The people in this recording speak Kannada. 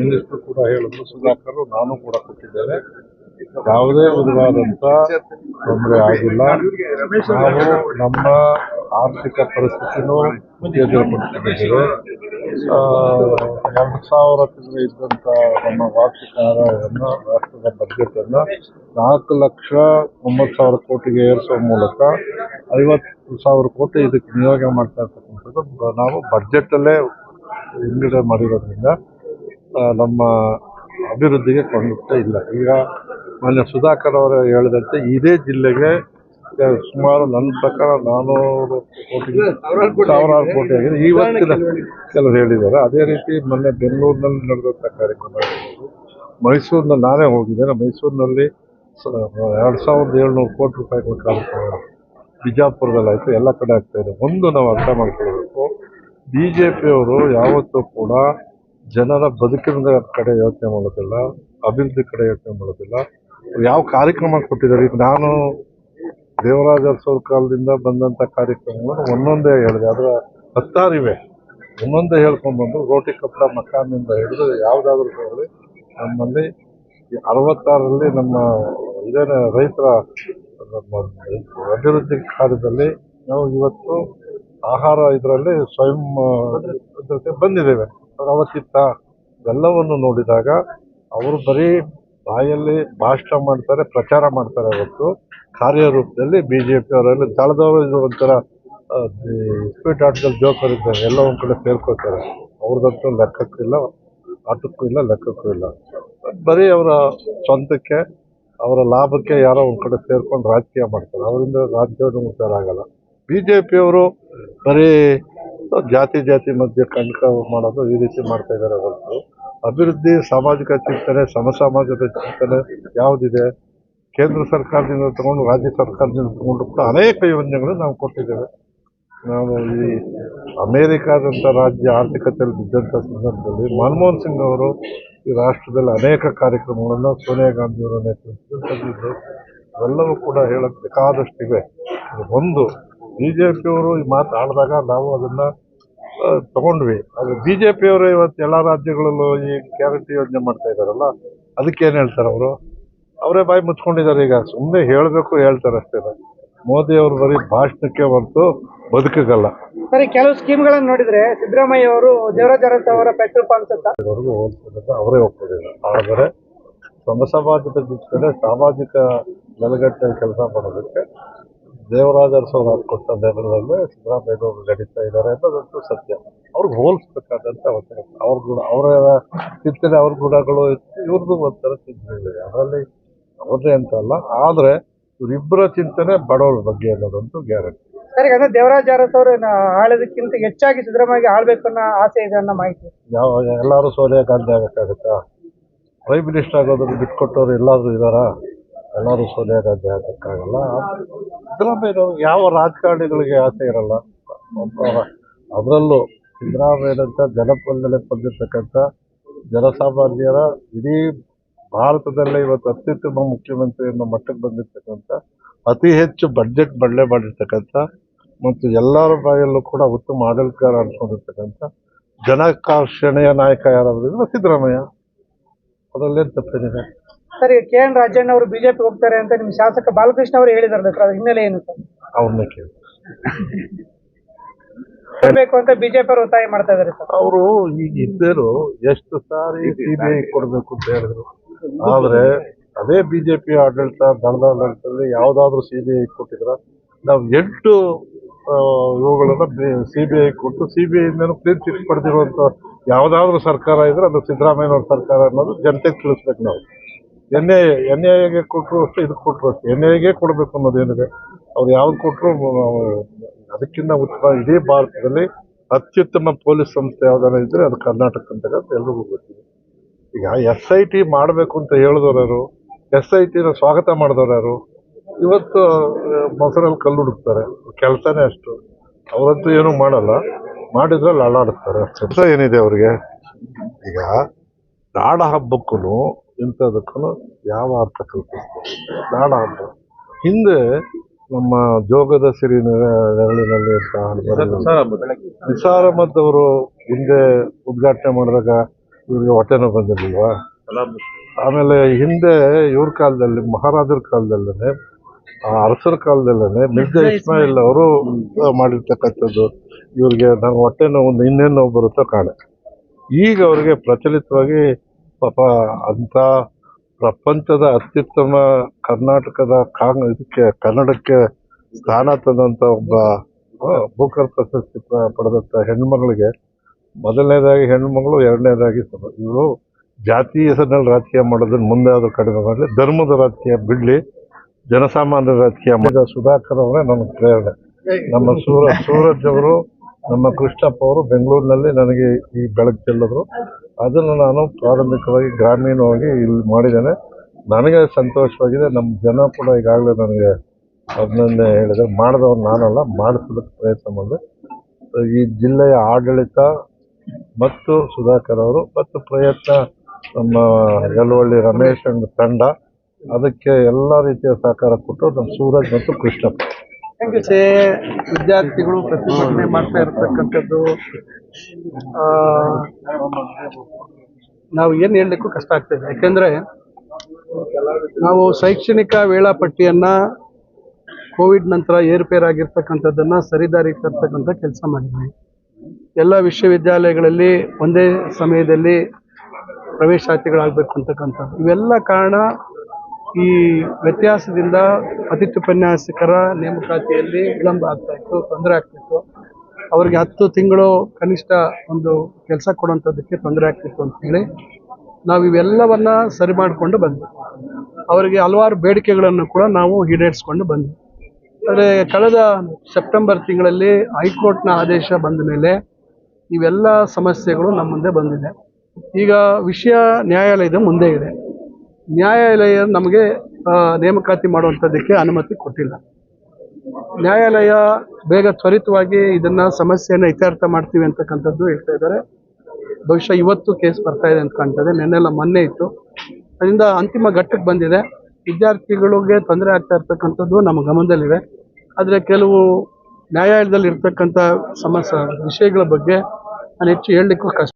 ಮಿನಿಸ್ಟರ್ ಕೂಡ ಹೇಳಿದ್ರು ಸುಧಾಕರ್ ನಾನು ಕೂಡ ಕೊಟ್ಟಿದ್ದೇನೆ. ಯಾವುದೇ ವಿಧವಾದಂತ ತೊಂದರೆ ಆಗಿಲ್ಲ. ನಾವು ನಮ್ಮ ಆರ್ಥಿಕ ಪರಿಸ್ಥಿತಿನೂ ಎದುರುಪಡಿಸಿದ್ದೇವೆ ಎರಡು ಸಾವಿರ ತಿಂಗಳು ಇದ್ದಂತ ನಮ್ಮ ವಾರ್ಷಿಕ ಆದಾಯವನ್ನು ರಾಷ್ಟ್ರದ ಬಜೆಟ್ ಅನ್ನ ನಾಲ್ಕು ಲಕ್ಷ ಒಂಬತ್ತು ಸಾವಿರ ಕೋಟಿಗೆ ಏರಿಸುವ ಮೂಲಕ ಐವತ್ತು ಸಾವಿರ ಕೋಟಿ ಇದಕ್ಕೆ ನಿಯೋಗ ಮಾಡ್ತಾ ಇರ್ತಕ್ಕಂಥದ್ದು. ನಾವು ಬಜೆಟ್ ಬಿಡುಗಡೆ ಮಾಡಿರೋದ್ರಿಂದ ನಮ್ಮ ಅಭಿವೃದ್ಧಿಗೆ ಕೊಂಡುತ್ತಾ ಇಲ್ಲ. ಈಗ ಮಾನ್ಯ ಸುಧಾಕರ್ ಅವರು ಹೇಳಿದಂತೆ ಇದೇ ಜಿಲ್ಲೆಗೆ ಸುಮಾರು ನನ್ನ ಪ್ರಕಾರ ನಾನೂರು ಕೋಟಿ, ಸಾವಿರಾರು ಕೋಟಿ ಆಗಿದೆ. ಇವತ್ತಿನ ಕೆಲವರು ಹೇಳಿದ್ದಾರೆ. ಅದೇ ರೀತಿ ಮೊನ್ನೆ ಬೆಂಗಳೂರಿನಲ್ಲಿ ನಡೆದಂಥ ಕಾರ್ಯಕ್ರಮ ಮೈಸೂರಿನ ಮೈಸೂರಿನಲ್ಲಿ ನಾನೇ ಹೋಗಿದ್ದೇನೆ. ಮೈಸೂರಿನಲ್ಲಿ ಎರಡು ಸಾವಿರದ ಏಳ್ನೂರು ಕೋಟಿ ರೂಪಾಯಿಗಳ ಕಾರ್ಯಕ್ರಮ ಬಿಜಾಪುರದಲ್ಲಿ ಆಯಿತು ಎಲ್ಲ ಕಡೆ ಆಗ್ತಾ ಇದೆ. ಒಂದು ನಾವು ಅರ್ಥ ಮಾಡ್ಕೊಳ್ಬೇಕು ಬಿ ಜೆ ಪಿಯವರು ಯಾವತ್ತೂ ಕೂಡ ಜನರ ಬದುಕಿನ ಕಡೆ ಯೋಚನೆ ಮಾಡೋದಿಲ್ಲ, ಅಭಿವೃದ್ಧಿ ಕಡೆ ಯೋಚನೆ ಮಾಡೋದಿಲ್ಲ. ಯಾವ ಕಾರ್ಯಕ್ರಮ ಕೊಟ್ಟಿದ್ದಾರೆ? ಈಗ ನಾನು ದೇವರಾಜ ಅರಸೋರ್ ಕಾಲದಿಂದ ಬಂದಂಥ ಕಾರ್ಯಕ್ರಮಗಳನ್ನು ಒಂದೊಂದೇ ಹೇಳಿದೆ. ಅದರ ಹತ್ತಾರಿವೆ ಒಂದೊಂದೇ ಹೇಳ್ಕೊಂಡ್ಬಂದು ರೋಟಿ ಕಪ್ಪಡ ಮಕಾನಿಂದ ಹಿಡಿದು ಯಾವುದಾದ್ರೂ ಹೇಳಿ ನಮ್ಮಲ್ಲಿ ಅರವತ್ತಾರರಲ್ಲಿ ನಮ್ಮ ಇದೇನೇ ರೈತರ ಅಭಿವೃದ್ಧಿ ಕಾರ್ಯದಲ್ಲಿ ನಾವು ಇವತ್ತು ಆಹಾರ ಇದರಲ್ಲಿ ಸ್ವಯಂ ಭದ್ರತೆ ಬಂದಿದ್ದೇವೆ ಅದು ಅವತ್ತಿತ್ತ ಎಲ್ಲವನ್ನು ನೋಡಿದಾಗ ಅವರು ಬರೀ ಬಾಯಲ್ಲಿ ಭಾಷಣ ಮಾಡ್ತಾರೆ, ಪ್ರಚಾರ ಮಾಡ್ತಾರೆ ಅವತ್ತು ಕಾರ್ಯರೂಪದಲ್ಲಿ ಬಿ ಜೆ ಪಿ ಅವರಲ್ಲಿ ಇದು ಒಂಥರ ಸ್ಪೀಟ್ ಆಟದಲ್ಲಿ ಜೋಕರ್ ಇದ್ದಾರೆ ಎಲ್ಲ ಒಂದು ಕಡೆ ಸೇರ್ಕೋತಾರೆ ಅವ್ರದಂತೂ ಲೆಕ್ಕಕ್ಕೂ ಇಲ್ಲ, ಆಟಕ್ಕೂ ಇಲ್ಲ, ಲೆಕ್ಕಕ್ಕೂ ಇಲ್ಲ. ಬರೀ ಅವರ ಸ್ವಂತಕ್ಕೆ, ಅವರ ಲಾಭಕ್ಕೆ ಯಾರೋ ಒಂದು ಕಡೆ ಸೇರ್ಕೊಂಡು ರಾಜಕೀಯ ಮಾಡ್ತಾರೆ. ಅವರಿಂದ ರಾಜ್ಯವನ್ನು ಉದ್ಧಾರ ಆಗಲ್ಲ ಬಿ ಜೆ ಪಿಯವರು ಬರೀ ಜಾತಿ ಜಾತಿ ಮಧ್ಯೆ ಕಂಟಕ ಮಾಡೋದು ಈ ರೀತಿ ಮಾಡ್ತಾ ಇದ್ದಾರೆ ಹೊರತು ಅಭಿವೃದ್ಧಿ, ಸಾಮಾಜಿಕ ಚಿಂತನೆ ಸಮಸಮಾಜದ ಚಿಂತನೆ ಯಾವುದಿದೆ? ಕೇಂದ್ರ ಸರ್ಕಾರದಿಂದ ತಗೊಂಡು ರಾಜ್ಯ ಸರ್ಕಾರದಿಂದ ತಗೊಂಡು ಕೂಡ ಅನೇಕ ಯೋಜನೆಗಳು ನಾವು ಕೊಟ್ಟಿದ್ದೇವೆ. ನಾವು ಈ ಅಮೇರಿಕಾದಂಥ ರಾಜ್ಯ ಆರ್ಥಿಕತೆಯಲ್ಲಿ ಬಿದ್ದಂಥ ಸಂದರ್ಭದಲ್ಲಿ ಮನಮೋಹನ್ ಸಿಂಗ್ ಅವರು ಈ ರಾಷ್ಟ್ರದಲ್ಲಿ ಅನೇಕ ಕಾರ್ಯಕ್ರಮಗಳನ್ನು ಸೋನಿಯಾ ಗಾಂಧಿಯವರ ನೇತೃತ್ವದಲ್ಲಿ ತಂದಿದ್ದರು ಅವೆಲ್ಲವೂ ಕೂಡ ಹೇಳಬೇಕಾದಷ್ಟಿವೆ. ಒಂದು ಬಿ ಜೆ ಪಿಯವರು ಈ ಮಾತು ಆಡಿದಾಗ ನಾವು ಅದನ್ನು ತಗೊಂಡ್ವಿ. ಆದರೆ ಬಿ ಜೆ ಪಿಯವರು ಇವತ್ತು ಎಲ್ಲ ರಾಜ್ಯಗಳಲ್ಲೂ ಈ ಗ್ಯಾರಂಟಿ ಯೋಜನೆ ಮಾಡ್ತಾ ಇದ್ದಾರಲ್ಲ ಅದಕ್ಕೆ ಏನು ಹೇಳ್ತಾರೆ ಅವರು? ಅವರೇ ಬಾಯಿ ಮುಚ್ಕೊಂಡಿದ್ದಾರೆ ಈಗ. ಸುಮ್ಮನೆ ಹೇಳಬೇಕು ಹೇಳ್ತಾರೆ ಅಷ್ಟೇ. ಮೋದಿ ಅವರು ಬರೀ ಭಾಷಣಕ್ಕೆ ಹೊರತು ಬದುಕಲ್ಲ ಸರಿ ಕೆಲವು ಸ್ಕೀಮ್ಗಳನ್ನು ನೋಡಿದ್ರೆ ಸಿದ್ದರಾಮಯ್ಯ ಅವರು ದೇವರಾಜ ಅರಂತ ಅವರ ಪೆಟ್ರೋಲ್ ಪಂಪ್ ಅಂತ. ಇದುವರೆಗೂ ಹೋಲಿಸಿದ್ರೆ ಅವರೇ ಒಪ್ಪೋದಿಲ್ಲ ಆದರೆ ಸಮ ಸಮಾಜದ ಜೊತೆ ಸಾಮಾಜಿಕ ನೆಲೆಗಟ್ಟಲ್ಲಿ ಕೆಲಸ ಮಾಡೋದಕ್ಕೆ ದೇವರಾಜ ಅರಸು ಕೊಟ್ಟ ನೆರಳಲ್ಲೇ ಸಿದ್ದರಾಮಯ್ಯ ಅವರು ನಡೀತಾ ಇದ್ದಾರೆ ಅನ್ನೋದಂತೂ ಸತ್ಯ. ಅವ್ರಿಗೆ ಹೋಲಿಸ್ಬೇಕಾದಂಥ ಅವಕಾಶ. ಅವ್ರ ಗುಣ ಅವರ ಚಿಂತನೆ ಅವ್ರ ಗುಣಗಳು ಇತ್ತು. ಇವ್ರದ್ದು ಒಂಥರ ಚಿಂತನೆಗಳಿದೆ ಅದರಲ್ಲಿ ಅವ್ರದ್ದೇ ಅಂತ ಅಲ್ಲ. ಆದರೆ ಇವರಿಬ್ಬರ ಚಿಂತನೆ ಬಡವರ ಬಗ್ಗೆ ಅನ್ನೋದಂತೂ ಗ್ಯಾರಂಟಿ. ಸರಿ ಅಂದ್ರೆ ದೇವರಾಜ ಅರಸ್ ಅವರು ಆಳೋದಕ್ಕಿಂತ ಹೆಚ್ಚಾಗಿ ಸಿದ್ದರಾಮಯ್ಯ ಆಳ್ಬೇಕು ಅನ್ನೋ ಆಸೆ ಇದೆ ಅನ್ನೋ ಮಾಹಿತಿ. ಯಾವ ಎಲ್ಲರೂ ಸೋನಿಯಾ ಗಾಂಧಿ ಆಗಕ್ಕಾಗತ್ತಾ ಪ್ರೈಮ್ ಮಿನಿಸ್ಟರ್ ಆಗೋದನ್ನು ಬಿಟ್ಕೊಟ್ಟವ್ರು ಎಲ್ಲಾದ್ರೂ ಇದ್ದಾರಾ? ಎಲ್ಲರೂ ಸೋನಿಯಾ ಗಾಂಧಿ ಆಗಕ್ಕಾಗಲ್ಲ ಸಿದ್ದರಾಮಯ್ಯನವ್ರಿಗೆ ಯಾವ ರಾಜಕಾರಣಿಗಳಿಗೆ ಆಸೆ ಇರಲ್ಲ. ಅದರಲ್ಲೂ ಸಿದ್ದರಾಮಯ್ಯನಂತ ಜನಪಲ್ಲೆ ಬಂದಿರ್ತಕ್ಕಂಥ ಜನಸಾಮಾನ್ಯರ ಇಡೀ ಭಾರತದಲ್ಲೇ ಇವತ್ತು ಅತ್ಯುತ್ತಮ ಮುಖ್ಯಮಂತ್ರಿ ಅನ್ನೋ ಮಟ್ಟಕ್ಕೆ ಬಂದಿರ್ತಕ್ಕಂಥ, ಅತಿ ಹೆಚ್ಚು ಬಡ್ಜೆಟ್ ಬದಲೆ ಮಾಡಿರ್ತಕ್ಕಂಥ ಮತ್ತು ಎಲ್ಲರ ಬಾಯಲ್ಲೂ ಕೂಡ ಉತ್ತಮ ಆಡಳಿತಗಾರ ಅನ್ಕೊಂಡಿರ್ತಕ್ಕಂಥ ಜನಾಕರ್ಷಣೆಯ ನಾಯಕ ಯಾರಾದ್ರೂ ಸಿದ್ದರಾಮಯ್ಯ. ಅದರಲ್ಲೇನು ತಪ್ಪೇನಿದೆ? ಸರಿ ಕೆ ಎನ್ ರಾಜಣ್ಣ ಅವರು ಬಿಜೆಪಿ ಹೋಗ್ತಾರೆ ಅಂತ ನಿಮ್ ಶಾಸಕ ಬಾಲಕೃಷ್ಣ ಅವರು ಹೇಳಿದಾರಲ್ಲ ಸರ್ ಅದ್ರ ಹಿನ್ನೆಲೆ ಏನು ಸರ್? ಅವ್ರನ್ನ ಕೇಳಿ. ಅಂತ ಬಿಜೆಪಿ ಅವರು ಒತ್ತಾಯ ಮಾಡ್ತಾ ಇದಾರೆ ಸರ್. ಅವರು ಈಗ ಇದ್ದರು ಎಷ್ಟು ಸಾರಿ ಸಿಬಿಐ ಬಿ ಐ ಕೊಡಬೇಕು ಅಂತ ಹೇಳಿದ್ರು. ಆದ್ರೆ ಅದೇ ಬಿಜೆಪಿ ಆಡಳಿತ ದಳದ ಆಡಳಿತದಲ್ಲಿ ಸಿಬಿಐ ಕೊಟ್ಟಿದ್ರ ನಾವು ಎಂಟು ಆ, ಇವುಗಳನ್ನ ಸಿ ಬಿ ಐ ಕೊಟ್ಟು ಸಿ ಬಿ ಐಯಿಂದನೂ ಕ್ಲೀನ್ ಚಿಟ್ ಪಡೆದಿರುವಂತ ಯಾವ್ದಾದ್ರು ಸರ್ಕಾರ ಇದ್ರೆ ಅದು ಸಿದ್ದರಾಮಯ್ಯನವ್ರ ಸರ್ಕಾರ ಅನ್ನೋದು ಜನತೆಗೆ ತಿಳಿಸ್ಬೇಕು ನಾವು. ಎನ್ ಐ ಎನ್ ಐ ಎಗೆ ಕೊಟ್ಟರು ಅಷ್ಟೇ. ಇದಕ್ಕೆ ಕೊಟ್ಟರು ಅಷ್ಟೇ ಎನ್ ಐಗೆ ಕೊಡಬೇಕು ಅನ್ನೋದೇನಿದೆ ಅವ್ರು ಯಾವ್ದು ಕೊಟ್ಟರು ಅದಕ್ಕಿಂತ ಉತ್ತಮ ಇಡೀ ಭಾರತದಲ್ಲಿ ಅತ್ಯುತ್ತಮ ಪೊಲೀಸ್ ಸಂಸ್ಥೆ ಯಾವ್ದಾರ ಇದ್ರೆ ಅದು ಕರ್ನಾಟಕ ಅಂತ ಎಲ್ರಿಗೂ ಗೊತ್ತಿದೆ. ಈಗ ಎಸ್ ಐ ಟಿ ಮಾಡಬೇಕು ಅಂತ ಹೇಳಿದವರು ಯಾರು? ಎಸ್ ಐ ಟಿನ ಸ್ವಾಗತ ಮಾಡಿದವರು ಯಾರು? ಇವತ್ತು ಮೊಸರಲ್ಲಿ ಕಲ್ಲು ಹುಡುಕ್ತಾರೆ. ಕೆಲಸನೇ ಅಷ್ಟು. ಅವರಂತೂ ಏನೂ ಮಾಡಲ್ಲ. ಮಾಡಿದ್ರಲ್ಲಿ ಅಲ್ಲಾಡಿಸ್ತಾರೆ ಕೆಲಸ ಏನಿದೆ ಅವ್ರಿಗೆ? ಈಗ ನಾಡ ಹಬ್ಬಕ್ಕೂ ಇಂಥದಕ್ಕೂ ಯಾವ ಅರ್ಥ ಕಲ್ಪಿಸ್ತಾರೆ ನಾಡ ಹಬ್ಬ ಹಿಂದೆ ನಮ್ಮ ಜೋಗದ ಸಿರಿ ನೆರಳಿನಲ್ಲಿ ಅಂತ ಮದ್ದವರು ಬರೆದಿದ್ದಾರೆ. ಅವರು ಹಿಂದೆ ಉದ್ಘಾಟನೆ ಮಾಡಿದಾಗ ಇವ್ರಿಗೆ ಹೊಟ್ಟೆ ಬಂದಿರಲಿಲ್ವಾ? ಬಂದಿರ್ಲಿಲ್ವಾ ಆಮೇಲೆ ಹಿಂದೆ ಇವ್ರ ಕಾಲದಲ್ಲಿ ಮಹಾರಾಜರ ಕಾಲದಲ್ಲೇ ಅರಸರ ಕಾಲದಲ್ಲೇ ಮಿರ್ಜಾ ಇಸ್ಮಾಯಿಲ್ ಅವರು ಮಾಡಿರ್ತಕ್ಕಂಥದ್ದು ಇವ್ರಿಗೆ ನಾವು ಹೊಟ್ಟೆ ನೋವು ಇನ್ನೇನು ನೋವು ಬರುತ್ತೋ ಕಾಣೆ. ಈಗ ಅವ್ರಿಗೆ ಪ್ರಚಲಿತವಾಗಿ ಪಾಪ ಅಂತ ಪ್ರಪಂಚದ ಅತ್ಯುತ್ತಮ ಕರ್ನಾಟಕದ ಕಾಂಗ್, ಇದಕ್ಕೆ ಕನ್ನಡಕ್ಕೆ ಸ್ಥಾನ ತಂದಂತ ಒಬ್ಬ ಭೂಕರ್ ಪ್ರಶಸ್ತಿ ಪಡೆದಂಥ ಹೆಣ್ಮಗಳಿಗೆ ಮೊದಲನೇದಾಗಿ ಹೆಣ್ಮಗಳು ಎರಡನೇದಾಗಿ ಇವರು ಜಾತಿ ಹೆಸರಿನಲ್ಲಿ ರಾಜಕೀಯ ಮಾಡೋದನ್ನ ಮುಂದೆ ಆದ್ರೂ ಕಡಿಮೆ ಮಾಡಲಿ. ಧರ್ಮದ ರಾಜಕೀಯ ಬಿಡ್ಲಿ, ಜನಸಾಮಾನ್ಯರ ರಾಜಕೀಯ ಮಾಡಿದ ಸುಧಾಕರ್ ಅವರೇ ನನಗೆ ಪ್ರೇರಣೆ. ನಮ್ಮ ಸೂರ, ಸೂರಜ್ ಅವರು, ನಮ್ಮ ಕೃಷ್ಣಪ್ಪ ಅವರು ಬೆಂಗಳೂರಿನಲ್ಲಿ ನನಗೆ ಈ ಬೆಳಕು ಚೆಲ್ಲಿದ್ರು. ಅದನ್ನು ನಾನು ಪ್ರಾರಂಭಿಕವಾಗಿ ಗ್ರಾಮೀಣವಾಗಿ ಇಲ್ಲಿ ಮಾಡಿದ್ದೇನೆ. ನನಗೆ ಸಂತೋಷವಾಗಿದೆ. ನಮ್ಮ ಜನ ಕೂಡ ಈಗಾಗಲೇ ನನಗೆ ಅದನ್ನೇ ಹೇಳಿದ್ರೆ ಮಾಡಿದವ್ರು ನಾನಲ್ಲ ಮಾಡಿಸೋದಕ್ಕೆ ಪ್ರಯತ್ನ ಮಾಡಿದೆ. ಈ ಜಿಲ್ಲೆಯ ಆಡಳಿತ ಮತ್ತು ಸುಧಾಕರ್ ಅವರು ಮತ್ತು ಪ್ರಯತ್ನ ನಮ್ಮ ಯಲವಳ್ಳಿ ರಮೇಶ್ ಅಂಡ್ ತಂಡ, ಅದಕ್ಕೆ ಎಲ್ಲ ರೀತಿಯ ಸಹಕಾರ ಕೊಟ್ಟು ನಮ್ಮ ಸೂರಜ್ ಮತ್ತು ಕೃಷ್ಣಪ್ಪ. ಮತ್ತೆ ವಿದ್ಯಾರ್ಥಿಗಳು ಪ್ರತಿಭಟನೆ ಮಾಡ್ತಾ ಇರತಕ್ಕಂಥದ್ದು ನಾವು ಏನು ಹೇಳಲಿಕ್ಕೂ ಕಷ್ಟ ಆಗ್ತದೆ ಯಾಕೆಂದರೆ ನಾವು ಶೈಕ್ಷಣಿಕ ವೇಳಾಪಟ್ಟಿಯನ್ನ ಕೋವಿಡ್ ನಂತರ ಏರುಪೇರಾಗಿರ್ತಕ್ಕಂಥದ್ದನ್ನ ಸರಿದಾರಿ ತರ್ತಕ್ಕಂಥ ಕೆಲಸ ಮಾಡಿದ್ವಿ. ಎಲ್ಲ ವಿಶ್ವವಿದ್ಯಾಲಯಗಳಲ್ಲಿ ಒಂದೇ ಸಮಯದಲ್ಲಿ ಪ್ರವೇಶಾತಿಗಳಾಗಬೇಕು ಅಂತಕ್ಕಂಥದ್ದು. ಇವೆಲ್ಲ ಕಾರಣ ಈ ವ್ಯತ್ಯಾಸದಿಂದ ಅತಿಥಿ ಉಪನ್ಯಾಸಕರ ನೇಮಕಾತಿಯಲ್ಲಿ ವಿಳಂಬ ಆಗ್ತಾ ಇತ್ತು, ತೊಂದರೆ ಆಗ್ತಿತ್ತು. ಅವರಿಗೆ ಹತ್ತು ತಿಂಗಳು ಕನಿಷ್ಠ ಒಂದು ಕೆಲಸ ಕೊಡುವಂಥದ್ದಕ್ಕೆ ತೊಂದರೆ ಆಗ್ತಿತ್ತು ಅಂತ ಹೇಳಿ ನಾವು ಇವೆಲ್ಲವನ್ನ ಸರಿ ಮಾಡಿಕೊಂಡು ಬಂದ್ವಿ. ಅವರಿಗೆ ಹಲವಾರು ಬೇಡಿಕೆಗಳನ್ನು ಕೂಡ ನಾವು ಈಡೇರಿಸ್ಕೊಂಡು ಬಂದ್ವಿ. ಆದರೆ ಕಳೆದ ಸೆಪ್ಟೆಂಬರ್ ತಿಂಗಳಲ್ಲಿ ಹೈಕೋರ್ಟ್ನ ಆದೇಶ ಬಂದ ಮೇಲೆ ಇವೆಲ್ಲ ಸಮಸ್ಯೆಗಳು ನಮ್ಮ ಮುಂದೆ ಬಂದಿದೆ. ಈಗ ವಿಷಯ ನ್ಯಾಯಾಲಯದ ಮುಂದೆ ಇದೆ. ನ್ಯಾಯಾಲಯ ನಮಗೆ ನೇಮಕಾತಿ ಮಾಡುವಂಥದ್ದಕ್ಕೆ ಅನುಮತಿ ಕೊಟ್ಟಿಲ್ಲ. ನ್ಯಾಯಾಲಯ ಬೇಗ ತ್ವರಿತವಾಗಿ ಇದನ್ನ ಸಮಸ್ಯೆಯನ್ನು ಇತ್ಯರ್ಥ ಮಾಡ್ತೀವಿ ಅಂತಕ್ಕಂಥದ್ದು ಹೇಳ್ತಾ ಇದ್ದಾರೆ. ಬಹುಶಃ ಇವತ್ತು ಕೇಸ್ ಬರ್ತಾ ಇದೆ ಅಂತ ಕಾಣ್ತದೆ. ನಿನ್ನೆಲ್ಲ ಮೊನ್ನೆ ಇತ್ತು. ಅದರಿಂದ ಅಂತಿಮ ಘಟ್ಟಕ್ಕೆ ಬಂದಿದೆ. ವಿದ್ಯಾರ್ಥಿಗಳಿಗೆ ತೊಂದರೆ ಆಗ್ತಾ ಇರ್ತಕ್ಕಂಥದ್ದು ನಮ್ಮ ಗಮನದಲ್ಲಿದೆ ಆದರೆ ಕೆಲವು ನ್ಯಾಯಾಲಯದಲ್ಲಿ ಇರ್ತಕ್ಕಂಥ ಸಮಸ್ಯೆ, ವಿಷಯಗಳ ಬಗ್ಗೆ ನಾನು ಹೆಚ್ಚು ಹೇಳಲಿಕ್ಕೂ ಕಷ್ಟ